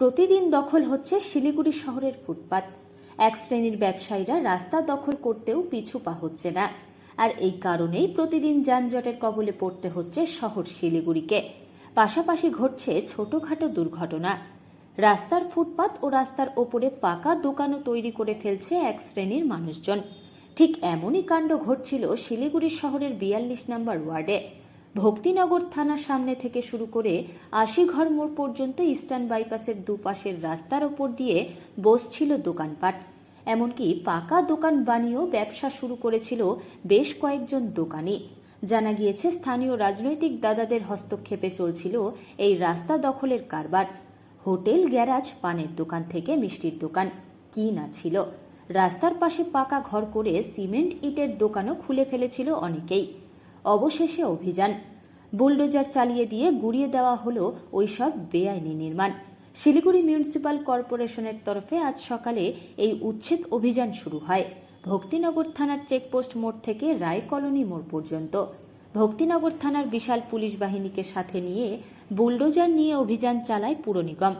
প্রতিদিন দখল হচ্ছে শিলিগুড়ি শহরের ফুটপাত। এক শ্রেণির ব্যবসায়ীরা রাস্তা দখল করতেও পিছু পা হচ্ছে না। আর এই কারণেই প্রতিদিন যানজটের কবলে পড়তে হচ্ছে শহর শিলিগুড়িকে। পাশাপাশি ঘটছে ছোটখাটো দুর্ঘটনা। রাস্তার ফুটপাত ও রাস্তার ওপরে পাকা দোকানও তৈরি করে ফেলছে এক শ্রেণির মানুষজন। ঠিক এমনই কাণ্ড ঘটছিল শিলিগুড়ি শহরের বিয়াল্লিশ নম্বর ওয়ার্ডে। ভক্তিনগর থানার সামনে থেকে শুরু করে আশিঘর মোড় পর্যন্ত ইস্টার্ন বাইপাসের দুপাশের রাস্তার ওপর দিয়ে বসছিল দোকানপাট। এমনকি পাকা দোকান বানিয়েও ব্যবসা শুরু করেছিল বেশ কয়েকজন দোকানি। জানা গিয়েছে, স্থানীয় রাজনৈতিক দাদাদের হস্তক্ষেপে চলছিল এই রাস্তা দখলের কারবার। হোটেল, গ্যারাজ, পানের দোকান থেকে মিষ্টির দোকান, কি না ছিল? রাস্তার পাশে পাকা ঘর করে সিমেন্ট, ইটের দোকানও খুলে ফেলেছিল অনেকেই। অবশেষে অভিযান। বুলডোজার চালিয়ে দিয়ে গুড়িয়ে দেওয়া হলো ওইসব বেআইনি নির্মাণ। শিলিগুড়ি মিউনিসিপ্যাল কর্পোরেশনের তরফে আজ সকালে এই উচ্ছেদ অভিযান শুরু হয়। ভক্তিনগর থানার চেকপোস্ট মোড় থেকে রায় কলোনি মোড় পর্যন্ত। ভক্তিনগর থানার বিশাল পুলিশ বাহিনীকে সাথে নিয়ে বুলডোজার নিয়ে অভিযান চালায় পুর নিগম